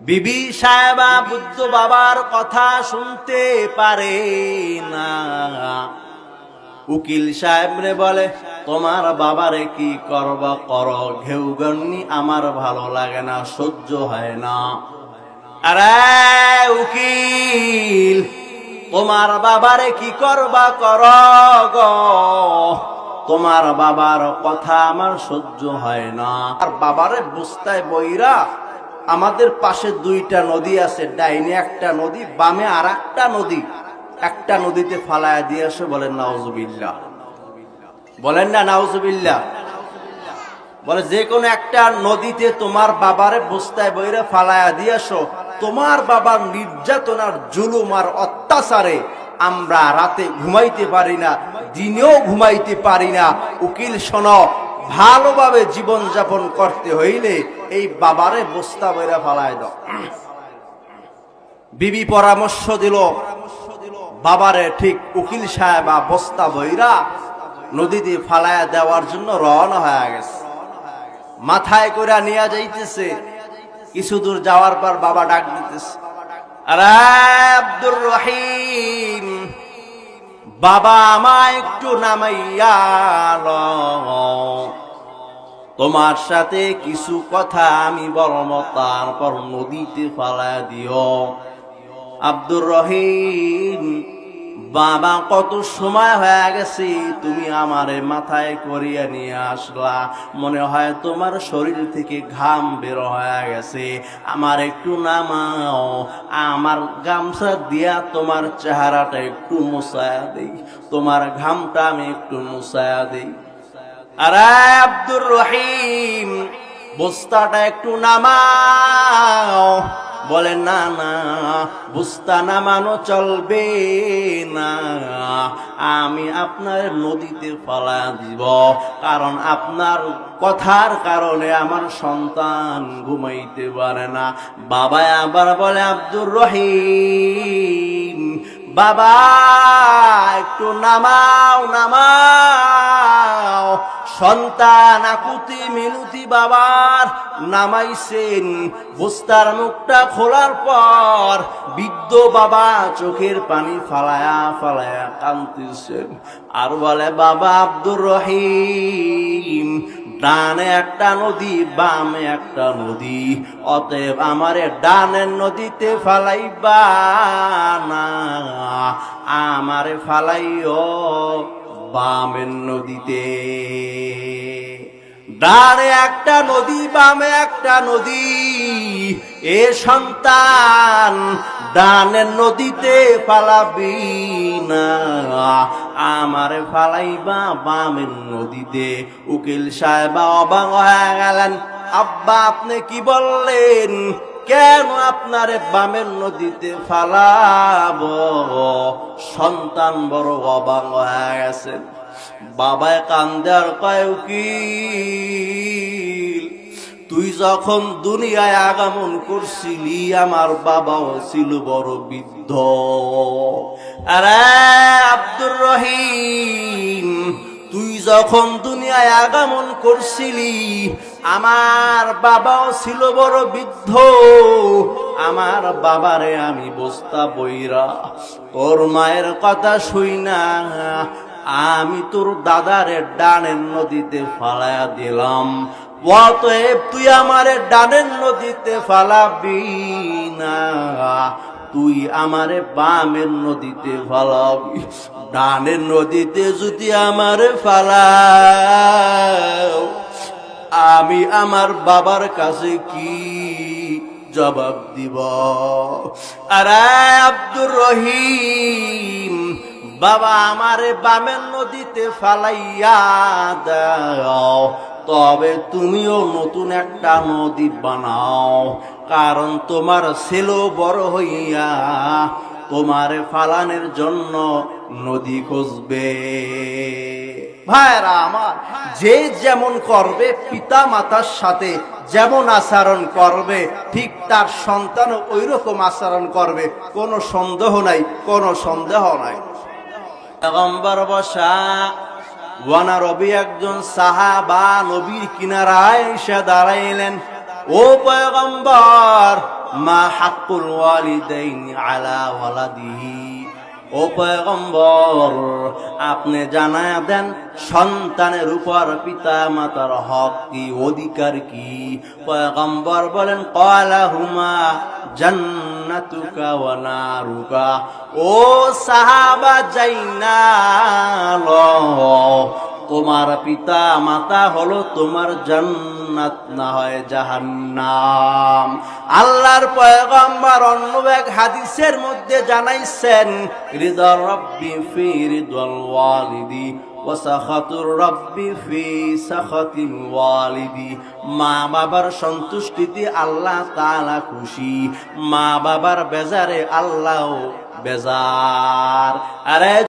বিবি সাহেবা বুদ্ধ বাবার কথা শুনতে পারে না। উকিল সাহেব রে বলে, তোমার বাবারে কি করব কর, ঘেউ গন্নি আমার ভালো লাগে না, সহ্য হয় না। আরে উকিল, তোমার বাবারে কি করবা কর তোমার বাবার কথা আমার সহ্য হয় না। আর বাবারে বুঝতায় বইরা আমাদের পাশে দুইটা নদী আছে, ডাইনে একটা নদী, বামে আর একটা নদী। একটা নদীতে ফালায়া দিয়ে আসে বলেন নাউজুবিল্লাহ। বলেন না নাউজুবিল্লাহ। বলে, যে কোনো একটা নদীতে তোমার বাবারে বস্তায় বইরে ফালায়া দিয়ে আসো তোমার বাবার নির্যাতনার জুলুম আর অত্যাচারে আমরা রাতে ঘুমাইতে পারি না, দিনেও ঘুমাইতে পারি না। উকিল, শোনো ভালোভাবে জীবন যাপন করতে হইলে এই বাবারে বস্তা বইরা ফালায় দাও। বিবি পরামর্শ দিল, বাবারে ঠিক উকিল সাহেবা বস্তা বইরা নদীতে ফালায়া দেওয়ার জন্য রওনা হয়ে গেছে। মাথায় করে নিয়ে যাইতেছে। কিছু দূর যাওয়ার পর বাবা ডাক দিতেছে, আরে আব্দুর রহিম বাবা আমায় একটু নামাইয়া। তোমার সাথে কিছু কথা আমি বলম তারপর নদীতে ফালা দিও আব্দুর রহিম বাবা, কত সময় হয়ে গেছে, তুমি আমারে মাথায় করিয়া নিয়ে আসলা। মনে হয় তোমার শরীর থেকে ঘাম বের হয়ে গেছে। আমার একটু নামাও, আমার গামছা দিয়া তোমার চেহারাটা একটু মুছায়া দেই, তোমার ঘামটা আমি একটু মুছায়া দেই। আরে আব্দুর রহিম, বস্তাটা একটু নামাও। বলে, না না, বুস্তা নামানো চলবে না। আমি আপনার নদীতে ফলা দিব। কারণ আপনার কথার কারণে আমার সন্তান ঘুমাইতে পারে না। বাবা আবার বলে, আব্দুর রহিম, বাবা, একটু নামাও নামাও। সন্তান আকুতি মিনুতি বাবার নামাইছেন। বস্তার মুখটা খোলার পর বৃদ্ধ বাবা চোখের পানি ফালায়া ফালায়া কান্দিছেন আর বলে, বাবা আব্দুর রহিম, ডানে একটা নদী, বামে একটা নদী। অতএব আমারে ডানের নদীতে ফালাইবা না, আমারে ফালাইও। বামের নদীতে। ডানে একটা নদী, বামে একটা নদী। এ সন্তান ডানের নদীতে ফালাবি না। আমারে ফালাইবা বামের নদীতে। উকিল সাহেবা অবাক হয়ে গেলেন, আব্বা আপনি কি বললেন? কেন আপনারে বামের নদীতে ফালাব? সন্তান বড় অবাক হয়ে গেছেন বাবায় কান্দার কয় কি তুই যখন দুনিয়ায় আগমন করছিলি, আমার বাবাও ছিল বড় বৃদ্ধ। আরে আব্দুর রহিম যখন দুনিয়ায় আগমন করছিলি, আমার বাবাও ছিল বড় বৃদ্ধ। আমার বাবারে আমি বস্তা বইরা, তোর মায়ের কথা শুই না, আমি তোর দাদারে ডানের নদীতে ফালায়া দিলাম। অতএব তুই আমারে ডানের নদীতে ফালাবি না। তুই আমারে বামের নদীতে ফালাবি, ডানের নদীতে যদি আমারে ফালাও, আমি আমার বাবার কাছে কি জবাব দিব? আরে আব্দুর রহিম, বাবা আমারে বামের নদীতে ফালাইয়া দাও, তবে তুমিও নতুন একটা নদী বানাও। কারণ তোমার ছেলে বড় হইয়া তোমার ফালানের জন্য নদী খুঁজবে। ভাইরা আমার, যে যেমন করবে পিতা মাতার সাথে যেমন আচরণ করবে, ঠিক তার সন্তান ওই রকম আচরণ করবে, কোনো সন্দেহ নাই, কোনো সন্দেহ নাই। বসা ওয়ানা রবি একজন সাহাবা, নবীর কিনারায় এসে দাঁড়াইলেন। ও পয়গম্বর, মা হাক্কুল ওয়ালিদাইনি আলা ওয়ালাদিহি ও পয়গম্বর, আপনি জানায় দেন, সন্তানের উপর পিতা মাতার হক কি, অধিকার কি? পয়গম্বর বলেন কলাহুমা জান্নাতুকা ওয়া নারুকা। ও সাহাবা যাইনা তোমার পিতা মাতা হলো তোমার জান্নাত, না হয় জাহান্নাম। আল্লাহর পয়গম্বর অন্য এক হাদিসের মধ্যে জানাইছেন হৃদয় রব্বি ফি হৃদল ওয়ালিদি মা বাবার সন্তুষ্টিতে আল্লাহ তাআলা খুশি। মা বাবার বেজারে আল্লাহ বেজার। আরে